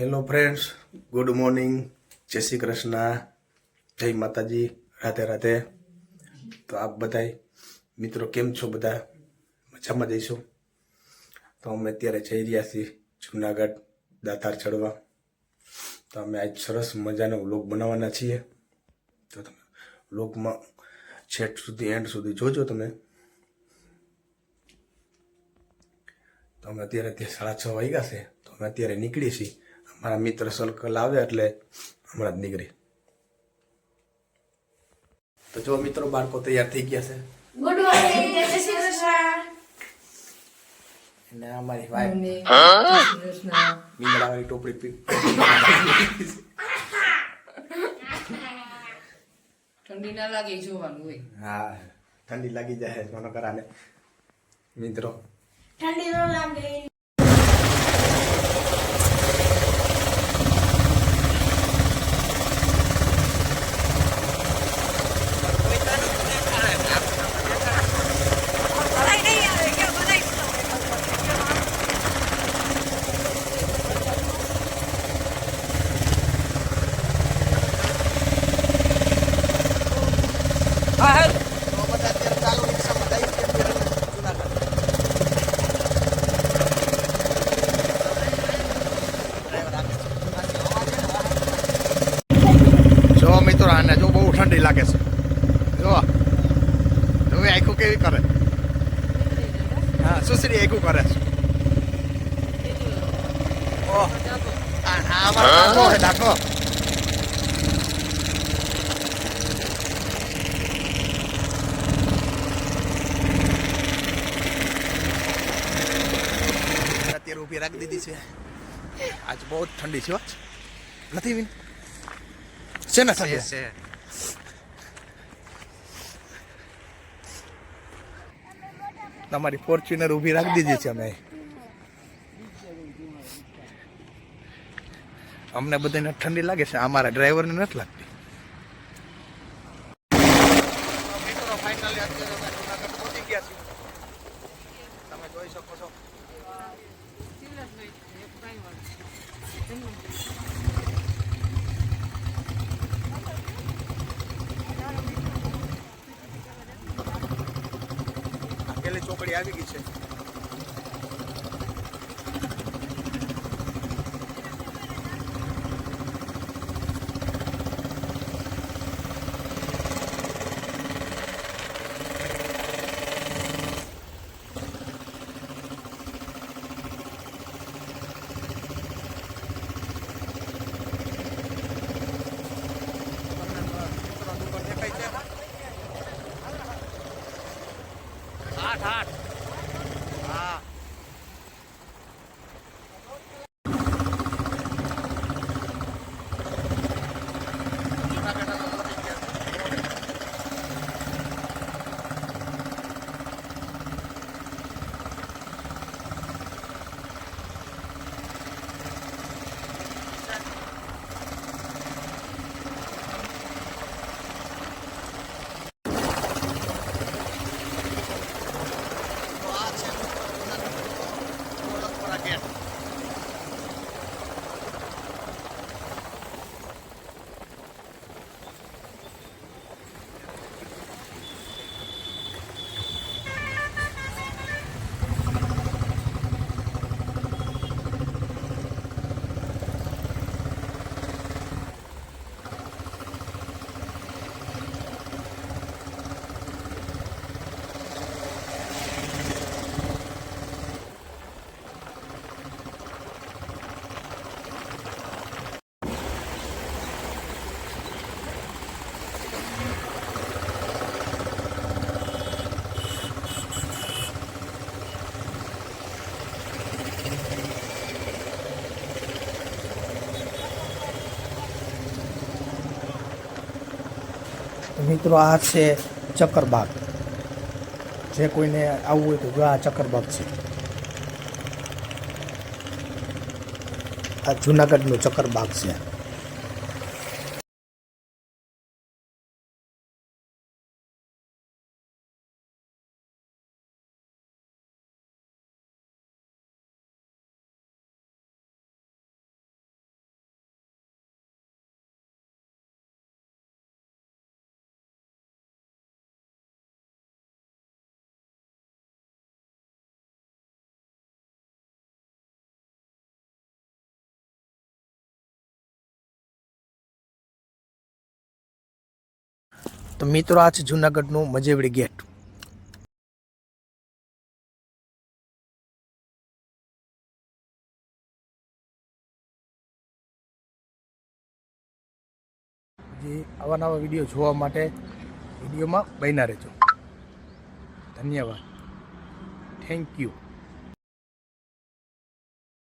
Hello friends good morning જય શ્રી કૃષ્ણ જય માતાજી રાધે રાધે તો આપ બધાય મિત્રો કેમ છો બધા? મજામાં જઈશું. તો અમે અત્યારે જઈ રહ્યા છીએ જુનાગઢ દાતાર ચડવા. તો અમે આજ સરસ મજાનો વ્લોગ બનાવવાના છીએ. તો તમે વ્લોગમાં છેટ સુધી, એન્ડ સુધી જોજો તમે. તો અમે અત્યારે ત્યાં સાડા છ વાગ્યા છે. તો અમે અત્યારે નીકળીએ છીએ. અમારા મિત્ર સર્કલ આવે એટલે હમણાં જ નીકળી. તો જો મિત્રો બાળકો તૈયાર થઈ ગયા છે. ગુડ મોર્નિંગ જય શ્રી કૃષ્ણ. અને અમારી વાઈફ કૃષ્ણ. મીંગડાવાળી ટોપડી પી ઠંડી ના લાગે જોવાનું હોય. હા ઠંડી લાગી જાય મને કરાને મિત્રો. ઠંડી ન લાગે. મિત્રો જો બહુ ઠંડી લાગે છે. જો હવે આખું કેવી કરે? હા સુસરી આખું કરે છે. ઓહ. ડાકો અત્યારે ઊભી રાખી દીધી છે. આજ બહુ ઠંડી છે. નથી વિન છે ને ઠંડી તમારી ફોર્ચ્યુનર ઊભી રાખી દીધી છે અમે અમને બધાને ઠંડી લાગે છે અમારા ડ્રાઈવરને નથી લાગતી તમે જોઈ શકો છો પેલી ચોકડી આવી ગઈ છે. મિત્રો, આ છે ચક્કરબાગ. જે કોઈને આવવું હોય તો આ ચક્કરબાગ છે. આ જુનાગઢનું ચક્કરબાગ છે. તો મિત્રો, આ છે જૂનાગઢનું મજેવડી ગેટ. જે આવા નવા વીડિયો જોવા માટે વિડીયોમાં બન્યા રહેજો. ધન્યવાદ. Thank you